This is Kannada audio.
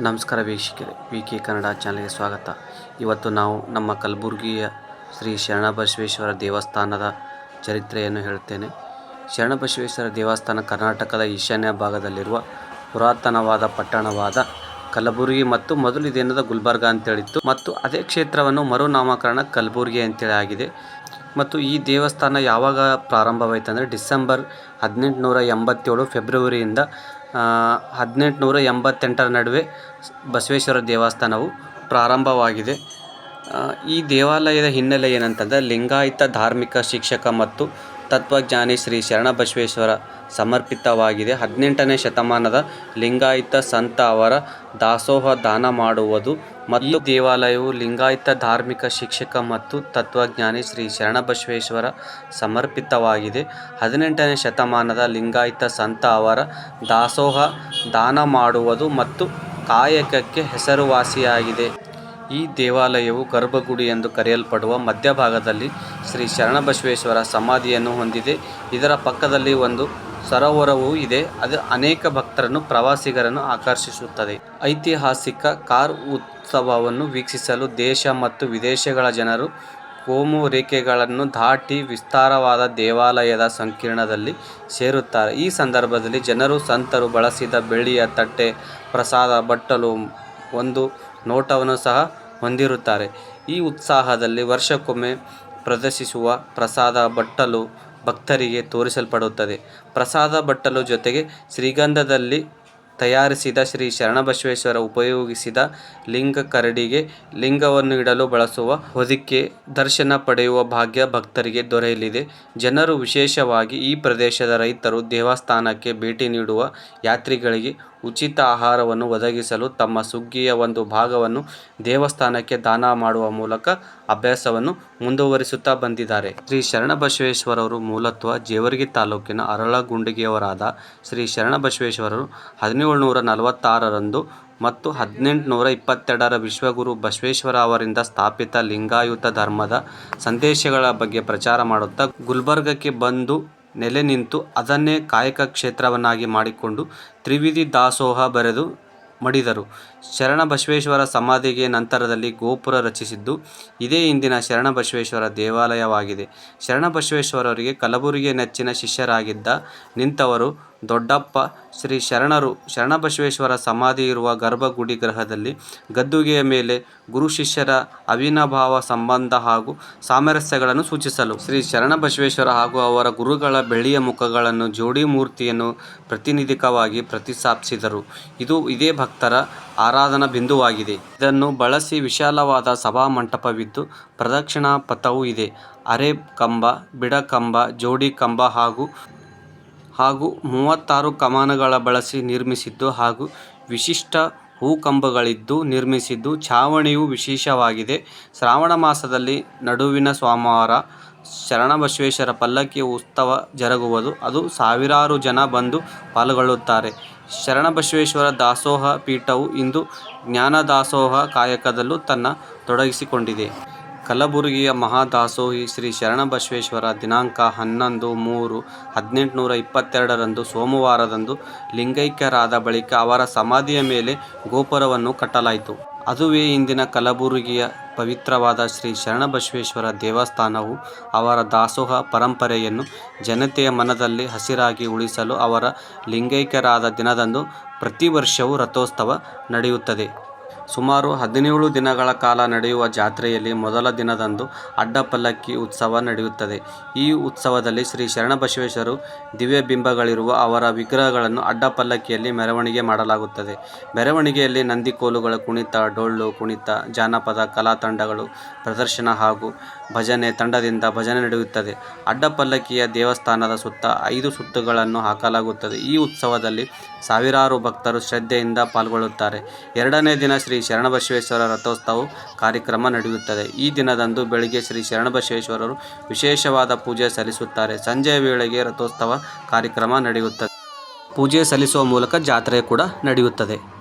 ನಮಸ್ಕಾರ ವೀಕ್ಷಕರೆ, ವಿ ಕೆ ಕನ್ನಡ ಚಾನಲ್ಗೆ ಸ್ವಾಗತ. ಇವತ್ತು ನಾವು ನಮ್ಮ ಕಲಬುರಗಿಯ ಶ್ರೀ ಶರಣಬಸವೇಶ್ವರ ದೇವಸ್ಥಾನದ ಚರಿತ್ರೆಯನ್ನು ಹೇಳುತ್ತೇನೆ. ಶರಣಬಸವೇಶ್ವರ ದೇವಸ್ಥಾನ ಕರ್ನಾಟಕದ ಈಶಾನ್ಯ ಭಾಗದಲ್ಲಿರುವ ಪುರಾತನವಾದ ಪಟ್ಟಣವಾದ ಕಲಬುರಗಿ ಮತ್ತು ಮೊದಲು ಇದೇನದ ಗುಲ್ಬರ್ಗ ಅಂತೇಳಿತ್ತು. ಮತ್ತು ಅದೇ ಕ್ಷೇತ್ರವನ್ನು ಮರುನಾಮಕರಣ ಕಲಬುರಗಿ ಅಂತೇಳಿ ಆಗಿದೆ. ಮತ್ತು ಈ ದೇವಸ್ಥಾನ ಯಾವಾಗ ಪ್ರಾರಂಭವಾಯಿತು ಅಂದರೆ ಡಿಸೆಂಬರ್ ಹದಿನೆಂಟುನೂರ ಎಂಬತ್ತೇಳು ಫೆಬ್ರವರಿಯಿಂದ ಹದಿನೆಂಟುನೂರ ಎಂಬತ್ತೆಂಟರ ನಡುವೆ ಬಸವೇಶ್ವರ ದೇವಸ್ಥಾನವು ಪ್ರಾರಂಭವಾಗಿದೆ. ಈ ದೇವಾಲಯದ ಹಿನ್ನೆಲೆ ಏನಂತಂದರೆ ಲಿಂಗಾಯತ ಧಾರ್ಮಿಕ ಶಿಕ್ಷಕ ಮತ್ತು ತತ್ವಜ್ಞಾನಿ ಶ್ರೀ ಶರಣಬಸವೇಶ್ವರ ಸಮರ್ಪಿತವಾಗಿದೆ. ಹದಿನೆಂಟನೇ ಶತಮಾನದ ಲಿಂಗಾಯತ ಸಂತ ಅವರ ದಾಸೋಹ ದಾನ ಮಾಡುವುದು ಮತ್ತು ದೇವಾಲಯವು ಲಿಂಗಾಯತ ಧಾರ್ಮಿಕ ಶಿಕ್ಷಕ ಮತ್ತು ತತ್ವಜ್ಞಾನಿ ಶ್ರೀ ಶರಣಬಸವೇಶ್ವರ ಸಮರ್ಪಿತವಾಗಿದೆ. ಹದಿನೆಂಟನೇ ಶತಮಾನದ ಲಿಂಗಾಯತ ಸಂತ ಅವರ ದಾಸೋಹ ದಾನ ಮಾಡುವುದು ಮತ್ತು ಕಾಯಕಕ್ಕೆ ಹೆಸರುವಾಸಿಯಾಗಿದೆ. ಈ ದೇವಾಲಯವು ಗರ್ಭಗುಡಿ ಎಂದು ಕರೆಯಲ್ಪಡುವ ಮಧ್ಯಭಾಗದಲ್ಲಿ ಶ್ರೀ ಶರಣಬಸವೇಶ್ವರ ಸಮಾಧಿಯನ್ನು ಹೊಂದಿದೆ. ಇದರ ಪಕ್ಕದಲ್ಲಿ ಒಂದು ಸರೋವರವೂ ಇದೆ. ಅದು ಅನೇಕ ಭಕ್ತರನ್ನು, ಪ್ರವಾಸಿಗರನ್ನು ಆಕರ್ಷಿಸುತ್ತದೆ. ಐತಿಹಾಸಿಕ ಕಾರ್ ಉತ್ಸವವನ್ನು ವೀಕ್ಷಿಸಲು ದೇಶ ಮತ್ತು ವಿದೇಶಗಳ ಜನರು ಕೋಮು ರೇಖೆಗಳನ್ನು ದಾಟಿ ವಿಸ್ತಾರವಾದ ದೇವಾಲಯದ ಸಂಕೀರ್ಣದಲ್ಲಿ ಸೇರುತ್ತಾರೆ. ಈ ಸಂದರ್ಭದಲ್ಲಿ ಜನರು, ಸಂತರು ಬಳಸಿದ ಬೆಳ್ಳಿಯ ತಟ್ಟೆ, ಪ್ರಸಾದ, ಬಟ್ಟಲು, ಒಂದು ನೋಟವನ್ನು ಸಹ ಹೊಂದಿರುತ್ತಾರೆ. ಈ ಉತ್ಸಾಹದಲ್ಲಿ ವರ್ಷಕ್ಕೊಮ್ಮೆ ಪ್ರದರ್ಶಿಸುವ ಪ್ರಸಾದ ಬಟ್ಟಲು ಭಕ್ತರಿಗೆ ತೋರಿಸಲ್ಪಡುತ್ತದೆ. ಪ್ರಸಾದ ಬಟ್ಟಲು ಜೊತೆಗೆ ಶ್ರೀಗಂಧದಲ್ಲಿ ತಯಾರಿಸಿದ ಶ್ರೀ ಶರಣಬಸವೇಶ್ವರ ಉಪಯೋಗಿಸಿದ ಲಿಂಗ ಕರಡಿಗೆ ಲಿಂಗವನ್ನು ಇಡಲು ಬಳಸುವ ಹೊದಿಕೆ ದರ್ಶನ ಪಡೆಯುವ ಭಾಗ್ಯ ಭಕ್ತರಿಗೆ ದೊರೆಯಲಿದೆ. ಜನರು ವಿಶೇಷವಾಗಿ ಈ ಪ್ರದೇಶದ ರೈತರು ದೇವಸ್ಥಾನಕ್ಕೆ ಭೇಟಿ ನೀಡುವ ಯಾತ್ರಿಗಳಿಗೆ ಉಚಿತ ಆಹಾರವನ್ನು ಒದಗಿಸಲು ತಮ್ಮ ಸುಗ್ಗಿಯ ಒಂದು ಭಾಗವನ್ನು ದೇವಸ್ಥಾನಕ್ಕೆ ದಾನ ಮಾಡುವ ಮೂಲಕ ಅಭ್ಯಾಸವನ್ನು ಮುಂದುವರಿಸುತ್ತಾ ಬಂದಿದ್ದಾರೆ. ಶ್ರೀ ಶರಣಬಸವೇಶ್ವರವರು ಮೂಲತ್ವ ಜೇವರ್ಗಿ ತಾಲೂಕಿನ ಅರಳಗುಂಡಿಗೆಯವರಾದ ಶ್ರೀ ಶರಣಬಸವೇಶ್ವರರು ಹದಿನೇಳುನೂರ ನಲವತ್ತಾರರಂದು ಮತ್ತು ಹದಿನೆಂಟುನೂರ ಇಪ್ಪತ್ತೆರಡರ ವಿಶ್ವಗುರು ಬಸವೇಶ್ವರ ಅವರಿಂದ ಸ್ಥಾಪಿತ ಲಿಂಗಾಯುತ ಧರ್ಮದ ಸಂದೇಶಗಳ ಬಗ್ಗೆ ಪ್ರಚಾರ ಮಾಡುತ್ತಾ ಗುಲ್ಬರ್ಗಕ್ಕೆ ಬಂದು ನೆಲೆ ನಿಂತು ಅದನ್ನೇ ಕಾಯಕ ಕ್ಷೇತ್ರವನ್ನಾಗಿ ಮಾಡಿಕೊಂಡು ತ್ರಿವಿಧಿ ದಾಸೋಹ ಬರೆದು ಮಡಿದರು. ಶರಣಬಸವೇಶ್ವರ ಸಮಾಧಿಗೆ ನಂತರದಲ್ಲಿ ಗೋಪುರ ರಚಿಸಿದ್ದು ಇದೇ ಇಂದಿನ ಶರಣಬಸವೇಶ್ವರ ದೇವಾಲಯವಾಗಿದೆ. ಶರಣಬಸವೇಶ್ವರರಿಗೆ ಕಲಬುರಗಿಯ ನೆಚ್ಚಿನ ಶಿಷ್ಯರಾಗಿದ್ದ ನಿಂತವರು ದೊಡ್ಡಪ್ಪ ಶ್ರೀ ಶರಣರು ಶರಣಬಸವೇಶ್ವರ ಸಮಾಧಿ ಇರುವ ಗರ್ಭಗುಡಿ ಗ್ರಹದಲ್ಲಿ ಗದ್ದುಗೆಯ ಮೇಲೆ ಗುರು ಶಿಷ್ಯರ ಅವಿನಾಭಾವ ಸಂಬಂಧ ಹಾಗೂ ಸಾಮರಸ್ಯಗಳನ್ನು ಸೂಚಿಸಲು ಶ್ರೀ ಶರಣಬಸವೇಶ್ವರ ಹಾಗೂ ಅವರ ಗುರುಗಳ ಬೆಳ್ಳಿಯ ಮುಖಗಳನ್ನು ಜೋಡಿ ಮೂರ್ತಿಯನ್ನು ಪ್ರತಿನಿಧಿಕವಾಗಿ ಪ್ರತಿಷ್ಠಾಪಿಸಿದರು. ಇದು ಇದೇ ಭಕ್ತರ ಆರಾಧನಾ ಬಿಂದುವಾಗಿದೆ. ಇದನ್ನು ಬಳಸಿ ವಿಶಾಲವಾದ ಸಭಾ ಮಂಟಪವಿದ್ದು ಪ್ರದಕ್ಷಿಣಾ ಪಥವೂ ಇದೆ. ಅರೆ ಕಂಬ, ಬಿಡಕಂಬ, ಜೋಡಿ ಕಂಬ ಹಾಗೂ ಹಾಗೂ ಮೂವತ್ತಾರು ಕಮಾನುಗಳ ಬಳಸಿ ನಿರ್ಮಿಸಿದ್ದು ಹಾಗೂ ವಿಶಿಷ್ಟ ಹೂಕಂಬಗಳಿದ್ದು ನಿರ್ಮಿಸಿದ್ದು ಛಾವಣಿಯು ವಿಶೇಷವಾಗಿದೆ. ಶ್ರಾವಣ ಮಾಸದಲ್ಲಿ ನಡುವಿನ ಸೋಮವಾರ ಶರಣಬಸವೇಶ್ವರ ಪಲ್ಲಕ್ಕಿ ಉತ್ಸವ ಜರುಗುವುದು. ಅದು ಸಾವಿರಾರು ಜನ ಬಂದು ಪಾಲ್ಗೊಳ್ಳುತ್ತಾರೆ. ಶರಣಬಸವೇಶ್ವರ ದಾಸೋಹ ಪೀಠವು ಇಂದು ಜ್ಞಾನದಾಸೋಹ ಕಾಯಕದಲ್ಲೂ ತನ್ನ ತೊಡಗಿಸಿಕೊಂಡಿದೆ. ಕಲಬುರಗಿಯ ಮಹಾದಾಸೋಹಿ ಶ್ರೀ ಶರಣಬಸವೇಶ್ವರ ದಿನಾಂಕ ಹನ್ನೊಂದು ಮೂರು ಹದಿನೆಂಟುನೂರ ಇಪ್ಪತ್ತೆರಡರಂದು ಸೋಮವಾರದಂದು ಲಿಂಗೈಕ್ಯರಾದ ಬಳಿಕ ಅವರ ಸಮಾಧಿಯ ಮೇಲೆ ಗೋಪುರವನ್ನು ಕಟ್ಟಲಾಯಿತು. ಅದುವೇ ಇಂದಿನ ಕಲಬುರಗಿಯ ಪವಿತ್ರವಾದ ಶ್ರೀ ಶರಣಬಸವೇಶ್ವರ ದೇವಸ್ಥಾನವು ಅವರ ದಾಸೋಹ ಪರಂಪರೆಯನ್ನು ಜನತೆಯ ಮನದಲ್ಲಿ ಹಸಿರಾಗಿ ಉಳಿಸಲು ಅವರ ಲಿಂಗೈಕ್ಯರಾದ ದಿನದಂದು ಪ್ರತಿ ವರ್ಷವೂ ರಥೋತ್ಸವ ನಡೆಯುತ್ತದೆ. ಸುಮಾರು ಹದಿನೇಳು ದಿನಗಳ ಕಾಲ ನಡೆಯುವ ಜಾತ್ರೆಯಲ್ಲಿ ಮೊದಲ ದಿನದಂದು ಅಡ್ಡಪಲ್ಲಕ್ಕಿ ಉತ್ಸವ ನಡೆಯುತ್ತದೆ. ಈ ಉತ್ಸವದಲ್ಲಿ ಶ್ರೀ ಶರಣಬಸವೇಶ್ವರು ದಿವ್ಯ ಬಿಂಬಗಳಿರುವ ಅವರ ವಿಗ್ರಹಗಳನ್ನು ಅಡ್ಡಪಲ್ಲಕ್ಕಿಯಲ್ಲಿ ಮೆರವಣಿಗೆ ಮಾಡಲಾಗುತ್ತದೆ. ಮೆರವಣಿಗೆಯಲ್ಲಿ ನಂದಿಕೋಲುಗಳ ಕುಣಿತ, ಡೊಳ್ಳು, ಕುಣಿತ, ಜಾನಪದ, ಕಲಾ ತಂಡಗಳು, ಪ್ರದರ್ಶನ ಹಾಗೂ ಭಜನೆ ತಂಡದಿಂದ ಭಜನೆ ನಡೆಯುತ್ತದೆ. ಅಡ್ಡಪಲ್ಲಕ್ಕಿಯ ದೇವಸ್ಥಾನದ ಸುತ್ತ ಐದು ಸುತ್ತುಗಳನ್ನು ಹಾಕಲಾಗುತ್ತದೆ. ಈ ಉತ್ಸವದಲ್ಲಿ ಸಾವಿರಾರು ಭಕ್ತರು ಶ್ರದ್ಧೆಯಿಂದ ಪಾಲ್ಗೊಳ್ಳುತ್ತಾರೆ. ಎರಡನೇ ದಿನ ಶ್ರೀ ಶರಣಬಸವೇಶ್ವರ ರಥೋತ್ಸವ ಕಾರ್ಯಕ್ರಮ ನಡೆಯುತ್ತದೆ. ಈ ದಿನದಂದು ಬೆಳಿಗ್ಗೆ ಶ್ರೀ ಶರಣಬಸವೇಶ್ವರರು ವಿಶೇಷವಾದ ಪೂಜೆ ಸಲ್ಲಿಸುತ್ತಾರೆ. ಸಂಜೆಯ ವೇಳೆಗೆ ರಥೋತ್ಸವ ಕಾರ್ಯಕ್ರಮ ನಡೆಯುತ್ತದೆ. ಪೂಜೆ ಸಲ್ಲಿಸುವ ಮೂಲಕ ಜಾತ್ರೆ ಕೂಡ ನಡೆಯುತ್ತದೆ.